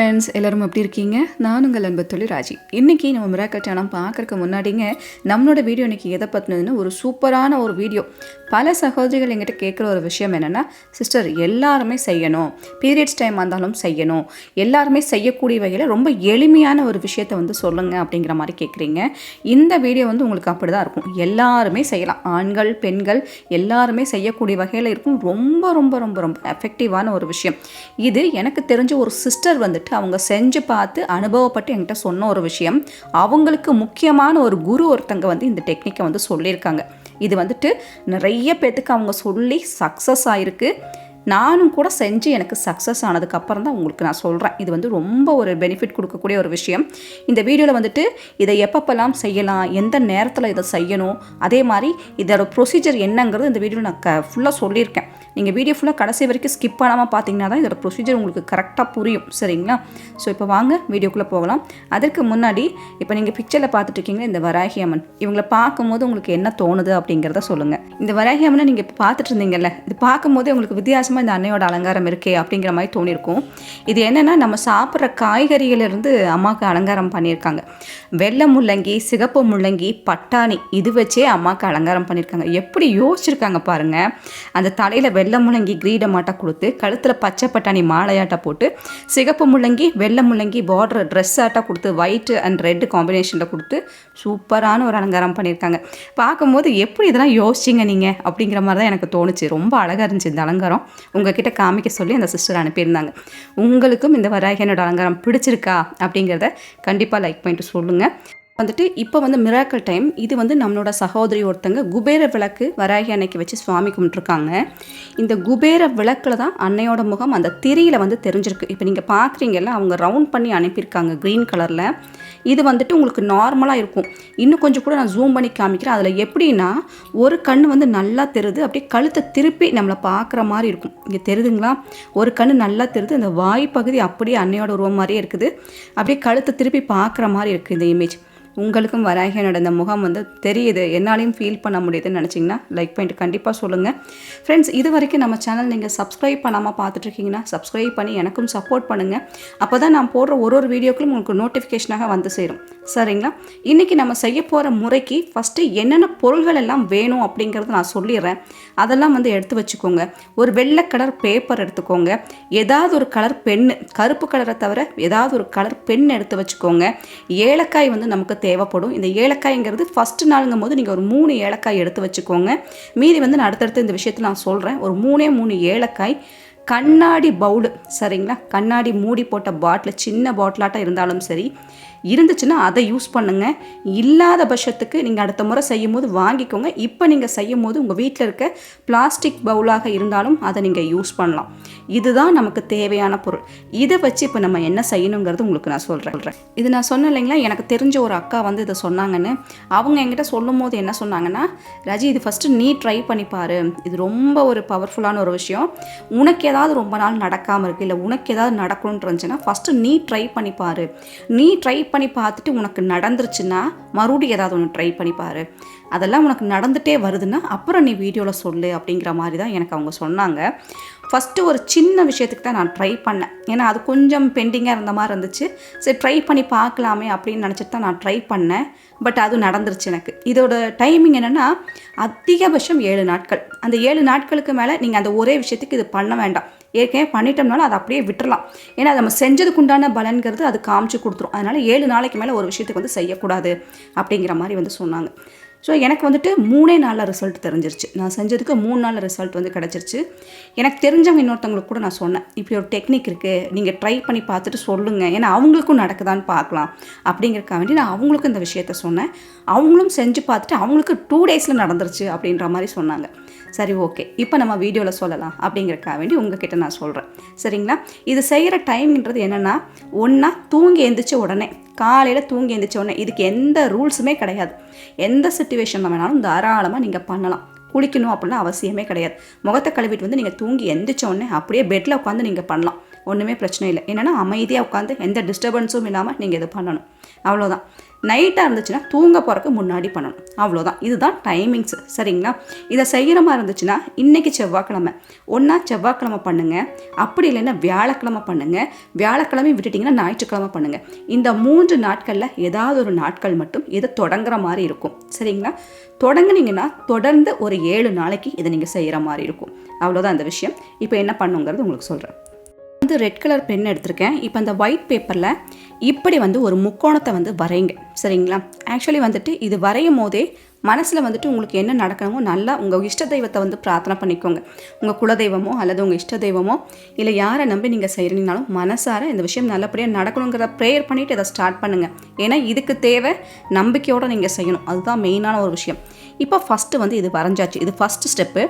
Friends எல்லாரும் எப்படி இருக்கீங்க? நான் உங்கள் அன்பு தொழில் ராஜி. இன்றைக்கி நம்ம மிராக்கல் சேனல் பார்க்குறக்கு முன்னாடிங்க நம்மளோட வீடியோ இன்றைக்கி எதை பற்றினதுன்னு ஒரு சூப்பரான ஒரு வீடியோ பல சகோதரிகள் எங்கிட்ட கேட்குற ஒரு விஷயம் என்னென்னா சிஸ்டர் எல்லாருமே செய்யணும். பீரியட்ஸ் டைம் வந்தாலும் செய்யணும். எல்லாருமே செய்யக்கூடிய வகையில் ரொம்ப எளிமையான ஒரு விஷயத்தை வந்து சொல்லுங்கள் அப்படிங்கிற மாதிரி கேட்குறீங்க. இந்த வீடியோ வந்து உங்களுக்கு அப்படி தான் இருக்கும். எல்லாருமே செய்யலாம். ஆண்கள் பெண்கள் எல்லாருமே செய்யக்கூடிய வகையில் இருக்கும். ரொம்ப ரொம்ப ரொம்ப ரொம்ப எஃபெக்டிவான ஒரு விஷயம். இது எனக்கு தெரிஞ்ச ஒரு சிஸ்டர் வந்துட்டு அவங்க செஞ்சு பார்த்து அனுபவப்பட்டு என்கிட்ட சொன்ன ஒரு விஷயம். அவங்களுக்கு முக்கியமான ஒரு குரு ஒருத்தங்க வந்து இந்த டெக்னிக்கை வந்து சொல்லியிருக்காங்க. இது வந்துட்டு நிறைய பேத்துக்கு அவங்க சொல்லி சக்ஸஸ் ஆயிருக்கு. நானும் கூட செஞ்சு எனக்கு சக்ஸஸ் ஆனதுக்கப்புறம் தான் உங்களுக்கு நான் சொல்கிறேன் இது வந்து ரொம்ப ஒரு பெனிஃபிட் கொடுக்கக்கூடிய ஒரு விஷயம். இந்த வீடியோவில் வந்துட்டு இதை எப்பப்பெல்லாம் செய்யலாம் எந்த நேரத்தில் இதை செய்யணும் அதே மாதிரி இதோட ப்ரொசீஜர் என்னங்கிறது இந்த வீடியோவில் நான் க ஃபுல்லாக சொல்லியிருக்கேன். நீங்கள் வீடியோ ஃபுல்லாக கடைசி வரைக்கும் ஸ்கிப் பண்ணாமல் பார்த்தீங்கன்னா தான் இதோட ப்ரொசீஜர் உங்களுக்கு கரெக்டாக புரியும். சரிங்களா? ஸோ இப்போ வாங்க வீடியோக்குள்ளே போகலாம். அதற்கு முன்னாடி இப்போ நீங்கள் பிக்சரில் பார்த்துட்டு இருக்கீங்களா இந்த வராகி அம்மன். இவங்களை பார்க்கும்போது உங்களுக்கு என்ன தோணுது அப்படிங்கிறத சொல்லுங்கள் இந்த வராகி அம்மனை நீங்கள் இப்போ பார்த்துட்டு இருந்தீங்கல்ல இது பார்க்கும்போதே உங்களுக்கு வித்தியாசமாக இந்த அன்னையோட அலங்காரம் இருக்கே அப்படிங்கிற மாதிரி தோணியிருக்கும். இது என்னென்னா நம்ம சாப்பிட்ற காய்கறிகளிலிருந்து அம்மாவுக்கு அலங்காரம் பண்ணியிருக்காங்க. வெள்ளை முள்ளங்கி சிகப்பு முள்ளங்கி பட்டாணி இது வச்சே அம்மாவுக்கு அலங்காரம் பண்ணியிருக்காங்க. எப்படி யோசிச்சிருக்காங்க பாருங்கள் அந்த தலையில் வெள்ளை முள்ளங்கி கிரீடமாட்ட கொடுத்து கழுத்தில் பச்சை பட்டாணி மாலையாட்ட போட்டு சிகப்பு முள்ளங்கி வெள்ளை முள்ளங்கி பார்டர் ட்ரெஸ் ஆட்டாக கொடுத்து ஒயிட் அண்ட் ரெட் காம்பினேஷனில் கொடுத்து சூப்பரான ஒரு அலங்காரம் பண்ணியிருக்காங்க. பார்க்கும்போது எப்படி இதெல்லாம் யோசிச்சிங்க நீங்கள் அப்படிங்கிற மாதிரி தான் எனக்கு தோணுச்சு. ரொம்ப அழகாக இருந்துச்சு இந்த அலங்காரம். உங்ககிட்ட காமிக்க சொல்லி அந்த சிஸ்டர் அனுப்பியிருந்தாங்க. உங்களுக்கும் இந்த வராகியனோட அலங்காரம் பிடிச்சிருக்கா அப்படிங்கிறத கண்டிப்பாக லைக் பண்ணிட்டு சொல்லுங்கள் வந்துட்டு இப்போ வந்து மிராக்கல் டைம் இது வந்து நம்மளோட சகோதரி ஒருத்தங்க குபேர விளக்கு வராகி அன்னைக்கு வச்சு சுவாமி கும்பிட்ருக்காங்க இந்த குபேர விளக்கில் தான் அன்னையோட முகம் அந்த திரியில் வந்து தெரிஞ்சிருக்கு. இப்போ நீங்கள் பார்க்குறீங்கல்ல அவங்க ரவுண்ட் பண்ணி அனுப்பியிருக்காங்க க்ரீன் கலரில் இது வந்துட்டு உங்களுக்கு நார்மலாக இருக்கும். இன்னும் கொஞ்சம் கூட நான் ஜூம் பண்ணி காமிக்கிறேன். அதில் எப்படின்னா ஒரு கண் வந்து நல்லா தெருது அப்படியே கழுத்தை திருப்பி நம்மளை பார்க்குற மாதிரி இருக்கும். இங்கே தெரியுதுங்களா? ஒரு கண் நல்லா தெருது இந்த வாய்ப்பகுதி அப்படியே அன்னையோட உருவம் மாதிரியே இருக்குது. அப்படியே கழுத்தை திருப்பி பார்க்குற மாதிரி இருக்குது இந்த இமேஜ் உங்களுக்கும் வராகியனோட நடந்த முகம் வந்து தெரியுது. என்னாலையும் ஃபீல் பண்ண முடியுதுன்னு நினச்சிங்கன்னா லைக் பண்ணிட்டு கண்டிப்பாக சொல்லுங்கள் ஃப்ரெண்ட்ஸ் இது வரைக்கும் நம்ம சேனல் நீங்கள் சப்ஸ்கிரைப் பண்ணாமல் பார்த்துட்ருக்கீங்கன்னா சப்ஸ்கிரைப் பண்ணி எனக்கும் சப்போர்ட் பண்ணுங்கள் அப்போ தான் நான் போடுற ஒரு ஒரு வீடியோக்களும் உங்களுக்கு நோட்டிஃபிகேஷனாக வந்து சேரும். சரிங்களா? இன்றைக்கி நம்ம செய்ய போகிற முறைக்கு ஃபஸ்ட்டு என்னென்ன பொருள்கள் எல்லாம் வேணும் அப்படிங்கிறத நான் சொல்லிடுறேன். அதெல்லாம் வந்து எடுத்து வச்சுக்கோங்க. ஒரு வெள்ளை கலர் பேப்பர் எடுத்துக்கோங்க. ஏதாவது ஒரு கலர் பென்னு கருப்பு கலரை தவிர ஏதாவது ஒரு கலர் பென் எடுத்து வச்சுக்கோங்க. ஏலக்காய் வந்து நமக்கு தேவைப்படும். இந்த ஏலக்காய்ங்கிறது ஃபஸ்ட்டு நாளுங்கும் போது நீங்கள் ஒரு மூணு ஏலக்காய் எடுத்து வச்சுக்கோங்க. மீதி வந்து நான் அடுத்தடுத்து இந்த விஷயத்தை நான் சொல்கிறேன் ஒரு மூணே மூணு ஏலக்காய் கண்ணாடி பவுலு சரிங்களா? கண்ணாடி மூடி போட்ட பாட்டில் சின்ன பாட்டிலாட்டம் இருந்தாலும் சரி இருந்துச்சுன்னா அதை யூஸ் பண்ணுங்கள் இல்லாத பட்சத்துக்கு நீங்கள் அடுத்த முறை செய்யும் போது வாங்கிக்கோங்க. இப்போ நீங்கள் செய்யும் போது உங்கள் வீட்டில் இருக்க பிளாஸ்டிக் பவுலாக இருந்தாலும் அதை நீங்கள் யூஸ் பண்ணலாம். இதுதான் நமக்கு தேவையான பொருள். இதை வச்சு இப்போ நம்ம என்ன செய்யணுங்கிறது உங்களுக்கு நான் சொல்கிறேன் இது நான் சொன்னேன் இல்லைங்களா? எனக்கு தெரிஞ்ச ஒரு அக்கா வந்து இதை சொன்னாங்கன்னு. அவங்க என்கிட்ட சொல்லும் போது என்ன சொன்னாங்கன்னா ரஜி இது ஃபஸ்ட்டு நீ ட்ரை பண்ணிப்பார் இது ரொம்ப ஒரு பவர்ஃபுல்லான ஒரு விஷயம். உனக்கு ஏதாவது ரொம்ப நாள் நடக்காமல் இருக்குது இல்லை உனக்கு ஏதாவது நடக்கணும்னு இருந்துச்சுன்னா ஃபஸ்ட்டு நீ ட்ரை பண்ணிப்பார் நீ ட்ரை பண்ணி பார்த்துட்டு உனக்கு நடந்துருச்சுன்னா மறுபடியும் ஏதாவது ஒன்று ட்ரை பண்ணி பாரு. அதெல்லாம் உனக்கு நடந்துகிட்டே வருதுன்னா அப்புறம் நீ வீடியோவில் சொல்லு அப்படிங்கிற மாதிரி தான் எனக்கு அவங்க சொன்னாங்க. ஃபஸ்ட்டு ஒரு சின்ன விஷயத்துக்கு தான் நான் ட்ரை பண்ணேன். ஏன்னா அது கொஞ்சம் பெண்டிங்காக இருந்த மாதிரி இருந்துச்சு. சரி ட்ரை பண்ணி பார்க்கலாமே அப்படின்னு நினச்சிட்டு தான் நான் ட்ரை பண்ணேன். பட் அது நடந்துருச்சு எனக்கு. இதோட டைமிங் என்னென்னா அதிகபட்சம் ஏழு நாட்கள். அந்த ஏழு நாட்களுக்கு மேலே நீங்கள் அந்த ஒரே விஷயத்துக்கு இது பண்ண வேண்டாம். ஏற்கனவே பண்ணிட்டோம்னாலும் அதை அப்படியே விட்டுறலாம். ஏன்னா நம்ம செஞ்சதுக்கு உண்டான பலன்கிறது அது காமிச்சு கொடுத்துரும். அதனால் ஏழு நாளைக்கு மேலே ஒரு விஷயத்துக்கு வந்து செய்யக்கூடாது அப்படிங்கிற மாதிரி வந்து சொன்னாங்க. ஸோ எனக்கு வந்துட்டு மூணே நாளில் ரிசல்ட் தெரிஞ்சிருச்சு. நான் செஞ்சதுக்கு மூணு நாளில் ரிசல்ட் வந்து கிடச்சிருச்சு. எனக்கு தெரிஞ்சவங்க இன்னொருத்தவங்களுக்கு கூட நான் சொன்னேன். இப்படி ஒரு டெக்னிக் இருக்குது நீங்கள் ட்ரை பண்ணி பார்த்துட்டு சொல்லுங்கள் ஏன்னா அவங்களுக்கும் நடக்குதான்னு பார்க்கலாம். அப்படிங்கிறக்காக வேண்டி நான் அவங்களுக்கும் இந்த விஷயத்த சொன்னேன். அவங்களும் செஞ்சு பார்த்துட்டு அவங்களுக்கு டூ டேஸில் நடந்துருச்சு அப்படின்ற மாதிரி சொன்னாங்க. சரி ஓகே. இப்போ நம்ம வீடியோவில் சொல்லலாம் அப்படிங்கிறக்காக வேண்டி உங்ககிட்ட நான் சொல்கிறேன் சரிங்களா? இது செய்கிற டைம்ன்றது என்னென்னா ஒன்றா தூங்கி எழுந்திரிச்ச உடனே காலையில் தூங்கி எந்திரிச்ச உடனே இதுக்கு எந்த ரூல்ஸுமே கிடையாது. எந்த சுச்சுவேஷனில் வேணாலும் தாராளமாக நீங்கள் பண்ணலாம். குளிக்கணும் அப்படின்னா அவசியமே கிடையாது. முகத்தை கழுவிட்டு வந்து நீங்கள் தூங்கி எந்திரிச்ச உடனே அப்படியே பெட்டில் உட்காந்து நீங்கள் பண்ணலாம். ஒன்றுமே பிரச்சனை இல்லை. என்னென்னா அமைதியாக உட்காந்து எந்த டிஸ்டர்பன்ஸும் இல்லாமல் நீங்கள் இது பண்ணணும். அவ்வளோதான் நைட்டாக இருந்துச்சுன்னா தூங்க போகிறக்கு முன்னாடி பண்ணணும். அவ்வளோதான் இதுதான் டைமிங்ஸ் சரிங்களா? இதை செய்கிற மாதிரி இருந்துச்சுன்னா இன்றைக்கி செவ்வாய்க்கிழமை. ஒன்றா செவ்வாய்க்கிழமை பண்ணுங்கள் அப்படி இல்லைன்னா வியாழக்கிழமை பண்ணுங்கள் வியாழக்கிழமை விட்டுட்டிங்கன்னா ஞாயிற்றுக்கிழமை பண்ணுங்கள் இந்த மூன்று நாட்களில் ஏதாவது ஒரு நாட்கள் மட்டும் இதை தொடங்குற மாதிரி இருக்கும். சரிங்களா? தொடங்குனீங்கன்னா தொடர்ந்து ஒரு ஏழு நாளைக்கு இதை நீங்கள் செய்கிற மாதிரி இருக்கும். அவ்வளோதான் அந்த விஷயம். இப்போ என்ன பண்ணுங்கிறது உங்களுக்கு சொல்கிறேன் வந்து ரெட் கலர் பென் எடுத்திருக்கேன். இப்போ அந்த ஒயிட் பேப்பரில் இப்படி வந்து ஒரு முக்கோணத்தை வந்து வரைங்க சரிங்களா? ஆக்சுவலி வந்துட்டு இது வரையும் போதே மனசில் வந்துட்டு உங்களுக்கு என்ன நடக்கணுமோ நல்லா உங்கள் இஷ்ட தெய்வத்தை வந்து பிரார்த்தனை பண்ணிக்கோங்க. உங்கள் குலதெய்வமோ அல்லது உங்கள் இஷ்ட தெய்வமோ இல்லை யாரை நம்பி நீங்கள் செய்கிறீங்கனாலும் மனசார இந்த விஷயம் நல்லபடியாக நடக்கணுங்கிறத ப்ரேயர் பண்ணிவிட்டு இதை ஸ்டார்ட் பண்ணுங்கள் ஏன்னா இதுக்கு தேவை நம்பிக்கையோடு நீங்கள் செய்யணும். அதுதான் மெயினான ஒரு விஷயம். இப்போ ஃபஸ்ட்டு வந்து இது வரைஞ்சாச்சு. இது ஃபஸ்ட்டு ஸ்டெப்பு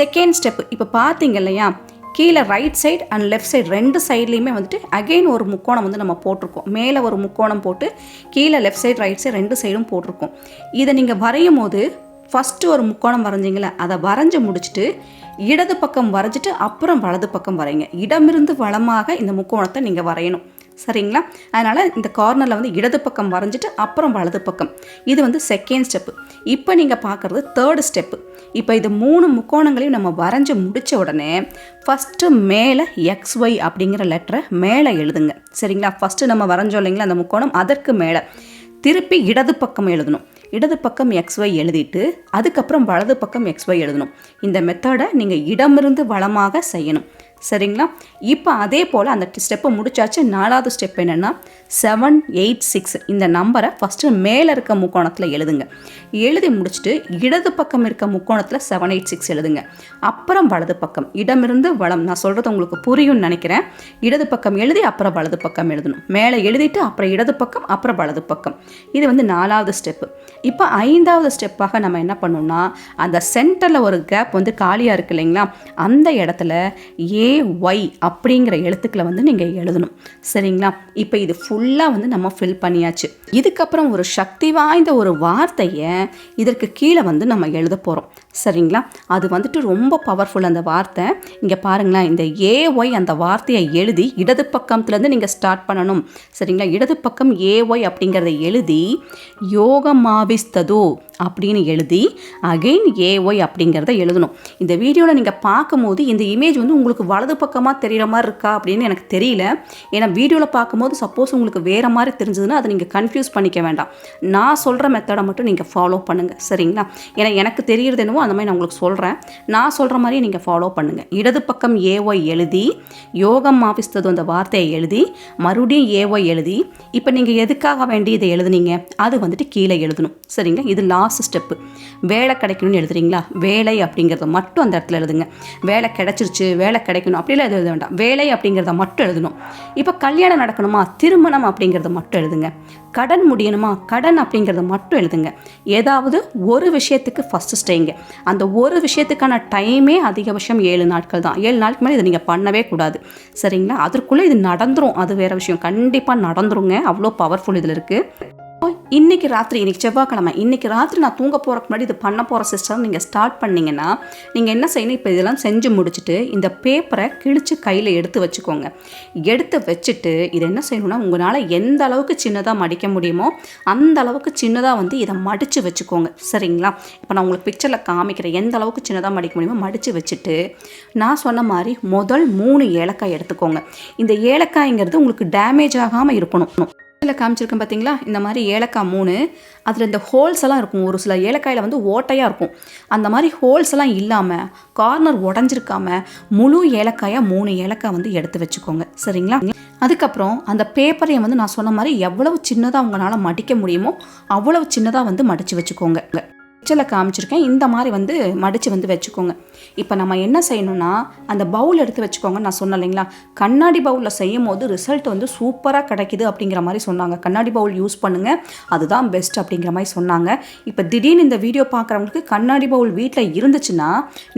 செகண்ட் ஸ்டெப்பு இப்போ பார்த்தீங்க இல்லையா? கீழே right side and left side ரெண்டு சைட்லேயுமே வந்துட்டு அகெயின் ஒரு முக்கோணம் வந்து நம்ம போட்டிருக்கோம். மேலே ஒரு முக்கோணம் போட்டு கீழே லெஃப்ட் சைடு ரைட் சைடு ரெண்டு சைடும் போட்டிருக்கோம். இதை நீங்கள் வரையும் போது ஃபஸ்ட்டு ஒரு முக்கோணம் வரைஞ்சிங்களே அதை வரைஞ்சி முடிச்சுட்டு இடது பக்கம் வரைஞ்சிட்டு அப்புறம் வலது பக்கம் வரைங்க இடமிருந்து வளமாக இந்த முக்கோணத்தை நீங்கள் வரையணும். சரிங்களா? அதனால் இந்த கார்னரில் வந்து இடது பக்கம் வரைஞ்சிட்டு அப்புறம் வலது பக்கம். இது வந்து செகண்ட் ஸ்டெப்பு இப்போ நீங்கள் பார்க்குறது தேர்டு ஸ்டெப்பு இப்போ இது மூணு முக்கோணங்களையும் நம்ம வரைஞ்சி முடித்த உடனே ஃபஸ்ட்டு மேலே எக்ஸ் ஒய் அப்படிங்கிற லெட்டரை மேலே எழுதுங்க. சரிங்களா? ஃபஸ்ட்டு நம்ம வரைஞ்சோம் இல்லைங்களா அந்த முக்கோணம்? அதற்கு மேலே. திருப்பி இடது பக்கம் எழுதணும். இடது பக்கம் எக்ஸ்ஒய் எழுதிட்டு அதுக்கப்புறம் வலது பக்கம் எக்ஸ்ஒய் எழுதணும். இந்த மெத்தடை நீங்கள் இடமிருந்து வளமாக செய்யணும். சரிங்களா? இப்போ அதே போல் அந்த ஸ்டெப்பை முடிச்சாச்சு. நாலாவது ஸ்டெப் என்னென்னா செவன் எயிட் சிக்ஸ் இந்த நம்பரை ஃபஸ்ட்டு மேலே இருக்க முக்கோணத்தில் எழுதுங்க. எழுதி முடிச்சுட்டு இடது பக்கம் இருக்க முக்கோணத்தில் செவன் எயிட் சிக்ஸ் எழுதுங்க. அப்புறம் வலது பக்கம். இடமிருந்து வளம் நான் சொல்கிறது உங்களுக்கு புரியும்னு நினைக்கிறேன். இடது பக்கம் எழுதி அப்புறம் வலது பக்கம் எழுதணும். மேலே எழுதிட்டு அப்புறம் இடது பக்கம் அப்புறம் வலது பக்கம். இது வந்து நாலாவது ஸ்டெப்பு இப்போ ஐந்தாவது ஸ்டெப்பாக நம்ம என்ன பண்ணோம்னா அந்த சென்டரில் ஒரு கேப் வந்து காலியாக இருக்கு இல்லைங்களா? அந்த இடத்துல ஏ ஒய் அப்படிங்கிற எழுத்துக்களை வந்து நீங்கள் எழுதணும். சரிங்களா? இப்போ இது ஃபுல்லாக வந்து நம்ம ஃபில் பண்ணியாச்சு. இதுக்கப்புறம் ஒரு சக்தி வாய்ந்த ஒரு வார்த்தையை இதற்கு கீழே வந்து நம்ம எழுத போகிறோம் சரிங்களா? அது வந்துட்டு ரொம்ப பவர்ஃபுல் அந்த வார்த்தை. இங்கே பாருங்களேன் இந்த ஏ ஒய் அந்த வார்த்தையை எழுதி இடது பக்கத்துலேருந்து நீங்கள் ஸ்டார்ட் பண்ணணும். சரிங்களா? இடது பக்கம் ஏ ஒய் அப்படிங்கிறத எழுதி யோகமாவிஸ்ததோ அப்படின்னு எழுதி அகெயின் ஏஒய் அப்படிங்கிறத எழுதணும். இந்த வீடியோவில் நீங்கள் பார்க்கும்போது இந்த இமேஜ் வந்து உங்களுக்கு வலது பக்கமாக தெரிகிற மாதிரி இருக்கா அப்படின்னு எனக்கு தெரியல. ஏன்னா வீடியோவில் பார்க்கும்போது சப்போஸ் உங்களுக்கு வேறு மாதிரி தெரிஞ்சதுன்னா அதை நீங்கள் கன்ஃபியூஸ் பண்ணிக்க வேண்டாம். நான் சொல்கிற மெத்தடை மட்டும் நீங்கள் ஃபாலோ பண்ணுங்கள் சரிங்களா? ஏன்னா எனக்கு தெரிகிறது என்னவோ அந்த மாதிரி நான் உங்களுக்கு சொல்கிறேன் நான் சொல்கிற மாதிரியே நீங்கள் ஃபாலோ பண்ணுங்கள் இடது பக்கம் ஏஒய் எழுதி யோகம் ஆஃபிஸ்தது அந்த வார்த்தையை எழுதி மறுபடியும் ஏஒய் எழுதி இப்போ நீங்கள் எதுக்காக வேண்டி இதை எழுதுனீங்க? அது வந்துட்டு கீழே எழுதணும். சரிங்க? இது லாஸ்ட் ஸ்டெப்பு வேலை கிடைக்கணும்னு எழுதுறீங்களா? வேலை அப்படிங்கிறத மட்டும் அந்த இடத்துல எழுதுங்க. வேலை கிடைச்சிருச்சு வேலை கிடைக்கணும் அப்படிலாம் எழுத வேண்டாம். வேலை அப்படிங்கிறத மட்டும் எழுதணும். இப்போ கல்யாணம் நடக்கணுமா? திருமணம் அப்படிங்கிறத மட்டும் எழுதுங்க. கடன் முடியணுமா? கடன் அப்படிங்கிறத மட்டும் எழுதுங்க. ஏதாவது ஒரு விஷயத்துக்கு ஃபஸ்ட்டு ஸ்டேங்க அந்த ஒரு விஷயத்துக்கான டைமே அதிகபட்சம் ஏழு நாட்கள் தான். ஏழு நாளுக்கு மேலே இதை நீங்கள் பண்ணவே கூடாது. சரிங்களா? அதற்குள்ளே இது நடந்துடும் அது வேறு விஷயம். கண்டிப்பாக நடந்துருங்க. அவ்வளோ பவர்ஃபுல் இதில் இருக்குது இன்னைக்கு ராத்திரி இன்றைக்கி செவ்வாய்க்கிழமை இன்றைக்கி ராத்திரி நான் தூங்க போகிறக்கு முன்னாடி இது பண்ண போகிற சிஸ்டம் நீங்கள் ஸ்டார்ட் பண்ணிங்கன்னா நீங்கள் என்ன செய்யணும்? இப்போ இதெல்லாம் செஞ்சு முடிச்சுட்டு இந்த பேப்பரை கிழிச்சு கையில் எடுத்து வச்சுக்கோங்க. எடுத்து வச்சுட்டு இது என்ன செய்யணும்னா உங்களால் எந்த அளவுக்கு சின்னதாக மடிக்க முடியுமோ அந்த அளவுக்கு சின்னதாக வந்து இதை மடித்து வச்சுக்கோங்க. சரிங்களா? இப்போ நான் உங்களுக்கு பிக்சரில் காமிக்கிறேன். எந்த அளவுக்கு சின்னதாக மடிக்க முடியுமோ மடித்து வச்சுட்டு நான் சொன்ன மாதிரி முதல் மூணு ஏலக்காய் எடுத்துக்கோங்க. இந்த ஏலக்காய்ங்கிறது உங்களுக்கு டேமேஜ் ஆகாமல் இருக்கணும். இதில் காமிச்சிருக்கேன் பார்த்தீங்களா இந்த மாதிரி ஏலக்காய் மூணு அதில் இந்த ஹோல்ஸ் எல்லாம் இருக்கும். ஒரு சில ஏலக்காயில் வந்து ஓட்டையாக இருக்கும். அந்த மாதிரி ஹோல்ஸ் எல்லாம் இல்லாமல் கார்னர் உடஞ்சிருக்காம முழு ஏலக்காயாக மூணு ஏலக்காய் வந்து எடுத்து வச்சுக்கோங்க. சரிங்களா? அதுக்கப்புறம் அந்த பேப்பரையை வந்து நான் சொன்ன மாதிரி எவ்வளவு சின்னதாக உங்களால் மடிக்க முடியுமோ அவ்வளவு சின்னதாக வந்து மடித்து வச்சுக்கோங்க. பிக்சரில் காமிச்சிருக்கேன். இந்த மாதிரி வந்து மடித்து வந்து வச்சுக்கோங்க. இப்போ நம்ம என்ன செய்யணும்னா அந்த பவுல் எடுத்து வச்சுக்கோங்க நான் சொன்னேன் இல்லைங்களா? கண்ணாடி பவுலில் செய்யும் போது ரிசல்ட் வந்து சூப்பராக கிடைக்குது அப்படிங்கிற மாதிரி சொன்னாங்க. கண்ணாடி பவுல் யூஸ் பண்ணுங்கள் அதுதான் பெஸ்ட் அப்படிங்கிற மாதிரி சொன்னாங்க. இப்போ திடீர்னு இந்த வீடியோ பார்க்குறவங்களுக்கு கண்ணாடி பவுல் வீட்டில் இருந்துச்சுன்னா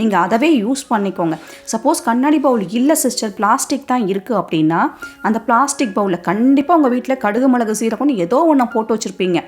நீங்கள் அதவே யூஸ் பண்ணிக்கோங்க. சப்போஸ் கண்ணாடி பவுல் இல்லை சிஸ்டர் பிளாஸ்டிக் தான் இருக்குது அப்படின்னா அந்த பிளாஸ்டிக் பவுலில் கண்டிப்பாக உங்கள் வீட்டில் கடுகு மிளகு சீரகம்னு ஏதோ ஒன்று போட்டு வச்சுருப்பீங்க.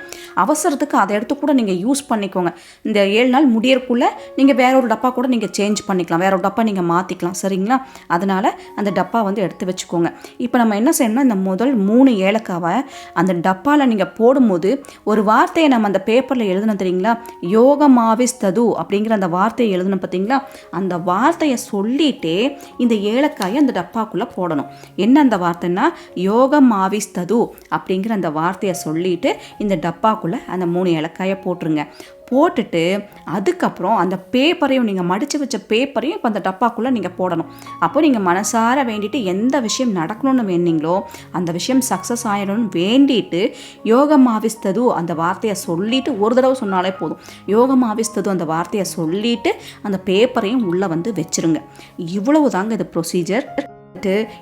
அவசரத்துக்கு அதை எடுத்து கூட நீங்கள் யூஸ் பண்ணிக்கோங்க. இந்த ஏழு நாள் முடியறக்குள்ளே நீங்கள் வேற ஒரு டப்பா கூட நீங்கள் சேஞ்ச் பண்ணிக்கலாம். வேற ஒரு டப்பா நீங்கள் மாற்றிக்கலாம் சரிங்களா? அதனால் அந்த டப்பா வந்து எடுத்து வச்சுக்கோங்க. இப்போ நம்ம என்ன செய்யணும்னா இந்த முதல் மூணு ஏலக்காவை அந்த டப்பாவில் நீங்கள் போடும்போது ஒரு வார்த்தையை நம்ம அந்த பேப்பரில் எழுதணும் தெரியுங்களா? யோகமாவிஸ்தது அப்படிங்கிற அந்த வார்த்தையை எழுதணும் பார்த்தீங்களா? அந்த வார்த்தையை சொல்லிட்டே இந்த ஏலக்காயை அந்த டப்பாக்குள்ளே போடணும். என்ன அந்த வார்த்தைன்னா? யோகமாவிஸ்தது அப்படிங்கிற அந்த வார்த்தையை சொல்லிட்டு இந்த டப்பாக்குள்ளே அந்த மூணு ஏலக்காயை போட்டுருங்க. போட்டுட்டு அதுக்கப்புறம் அந்த பேப்பரையும் நீங்கள் மடித்து வச்ச பேப்பரையும் இப்போ அந்த டப்பாக்குள்ளே நீங்கள் போடணும். அப்போ நீங்கள் மனசார வேண்டிட்டு எந்த விஷயம் நடக்கணும்னு வேண்டிங்களோ அந்த விஷயம் சக்ஸஸ் ஆகிடணும்னு வேண்டிட்டு யோகம் ஆவிஸ்தது அந்த வார்த்தையை சொல்லிவிட்டு ஒரு தடவை சொன்னாலே போதும். யோகம் ஆவிஸ்தது அந்த வார்த்தையை சொல்லிவிட்டு அந்த பேப்பரையும் உள்ளே வந்து வச்சிருங்க. இவ்வளவு தாங்க இது ப்ரொசீஜர்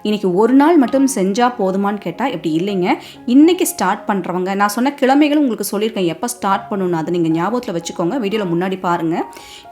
இன்னைக்கு ஒரு நாள் மட்டும் செஞ்சால் போதுமான்னு கேட்டால் இப்படி இல்லைங்க. இன்னைக்கு ஸ்டார்ட் பண்ணுறவங்க நான் சொன்ன கிழமைகளும் உங்களுக்கு சொல்லியிருக்கேன். எப்போ ஸ்டார்ட் பண்ணணும் அதை நீங்கள் ஞாபகத்தில் வச்சுக்கோங்க. வீடியோவில் முன்னாடி பாருங்கள்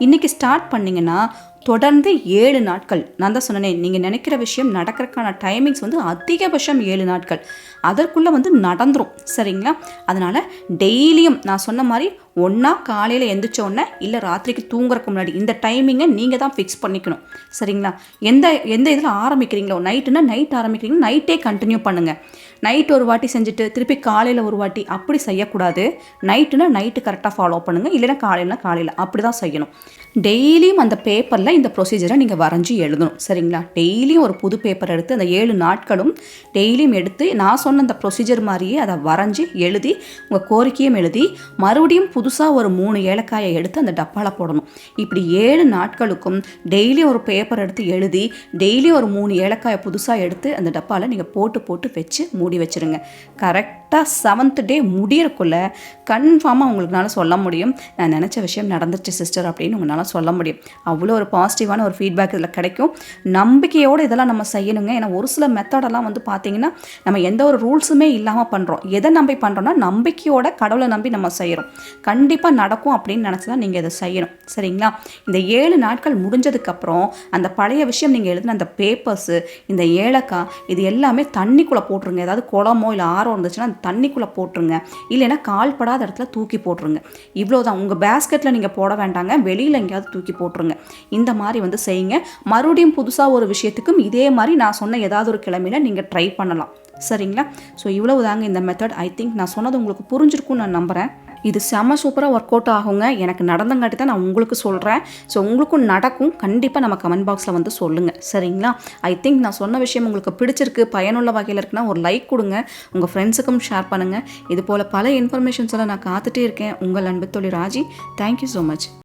இன்னைக்கு ஸ்டார்ட் பண்ணிங்கன்னா தொடர்ந்து ஏழு நாட்கள். நான் தான் சொன்னேன் நீங்கள் நினைக்கிற விஷயம் நடக்கிறதுக்கான டைமிங்ஸ் வந்து அதிகபட்சம் ஏழு நாட்கள். அதற்குள்ளே வந்து நடந்துரும். சரிங்களா? அதனால் டெய்லியும் நான் சொன்ன மாதிரி ஒன்றா காலையில் எந்திரிச்ச உடனே இல்லை ராத்திரிக்கு தூங்குறதுக்கு முன்னாடி இந்த டைமிங்கை நீங்கள் தான் ஃபிக்ஸ் பண்ணிக்கணும். சரிங்களா? எந்த எந்த இதில் ஆரம்பிக்கிறீங்களோ நைட்டுன்னா நைட் ஆரம்பிக்கிறீங்களோ நைட்டே கண்டினியூ பண்ணுங்கள் நைட் ஒரு வாட்டி செஞ்சுட்டு திருப்பி காலையில் ஒரு வாட்டி அப்படி செய்யக்கூடாது. நைட்டுனா நைட்டு கரெக்டாக ஃபாலோ பண்ணுங்கள் இல்லைன்னா காலையில்னா காலையில் அப்படி தான் செய்யணும். டெய்லியும் அந்த பேப்பரில் இந்த ப்ரொசீஜரை நீங்கள் வரைஞ்சி எழுதணும். சரிங்களா? டெய்லியும் ஒரு புது பேப்பர் எடுத்து அந்த ஏழு நாட்களும் டெய்லியும் எடுத்து நான் சொன்ன அந்த ப்ரொசீஜர் மாதிரியே அதை வரைஞ்சி எழுதி உங்கள் கோரிக்கையும் எழுதி மறுபடியும் புதுசாக ஒரு மூணு ஏலக்காயை எடுத்து அந்த டப்பாவில் போடணும். இப்படி ஏழு நாட்களுக்கும் டெய்லியும் ஒரு பேப்பர் எடுத்து எழுதி டெய்லியும் ஒரு மூணு ஏலக்காயை புதுசாக எடுத்து அந்த டப்பாவில் நீங்கள் போட்டு போட்டு வச்சு மூடி மூடி வச்சுருங்க. கரெக்ட் கரெக்டாக செவன்த் டே முடியறக்குள்ள கன்ஃபார்மாக உங்களுக்குனால சொல்ல முடியும். நான் நினச்ச விஷயம் நடந்துச்சு சிஸ்டர் அப்படின்னு உங்களால் சொல்ல முடியும். அவ்வளோ ஒரு பாசிட்டிவான ஒரு ஃபீட்பேக் இதில் கிடைக்கும். நம்பிக்கையோடு இதெல்லாம் நம்ம செய்யணுங்க. ஏன்னா ஒரு சில மெத்தடெல்லாம் வந்து பார்த்திங்கன்னா நம்ம எந்த ஒரு ரூல்ஸுமே இல்லாமல் பண்ணுறோம் எதை நம்பி பண்ணுறோன்னா நம்பிக்கையோட கடவுளை நம்பி நம்ம செய்கிறோம் கண்டிப்பாக நடக்கும் அப்படின்னு நினச்சி தான் நீங்கள் இதை செய்யணும். சரிங்களா? இந்த ஏழு நாட்கள் முடிஞ்சதுக்கப்புறம் அந்த பழைய விஷயம் நீங்கள் எழுதின அந்த பேப்பர்ஸு இந்த ஏலக்காய் இது எல்லாமே தண்ணிக்குள்ளே போட்டுருங்க. ஏதாவது குளமோ இல்லை ஆரோ இருந்துச்சுன்னா தண்ணிக்குள்ளே போட்டுருங்க. இல்லைன்னா கால் படாத இடத்துல தூக்கி போட்டுருங்க. இவ்வளோ தான் உங்கள் பேஸ்கெட்டில் நீங்கள் போட வேண்டாங்க. வெளியில் எங்கேயாவது தூக்கி போட்டுருங்க. இந்த மாதிரி வந்து செய்யுங்க. மறுபடியும் புதுசாக ஒரு விஷயத்துக்கும் இதே மாதிரி நான் சொன்ன ஏதாவது ஒரு கிழமையில நீங்கள் ட்ரை பண்ணலாம். சரிங்களா? ஸோ இவ்வளவு தாங்க இந்த மெத்தட் ஐ திங்க் நான் சொன்னது உங்களுக்கு புரிஞ்சிருக்கும்னு நான் நம்புகிறேன் இது செம சூப்பராக ஒர்க் அவுட் ஆகுங்க. எனக்கு நடந்தங்காட்டி தான் நான் உங்களுக்கு சொல்கிறேன் ஸோ உங்களுக்கும் நடக்கும். கண்டிப்பாக நம்ம கமெண்ட் பாக்ஸில் வந்து சொல்லுங்கள் சரிங்களா? ஐ திங்க் நான் சொன்ன விஷயம் உங்களுக்கு பிடிச்சிருக்கு பயனுள்ள வகையில் இருக்குன்னா ஒரு லைக் கொடுங்க. உங்கள் ஃப்ரெண்ட்ஸுக்கும் ஷேர் பண்ணுங்கள் இது போல் பல இன்ஃபர்மேஷன்ஸ் எல்லாம் நான் காத்துட்டே இருக்கேன். உங்கள் அன்பு தொழில் ராஜி. Thank you so much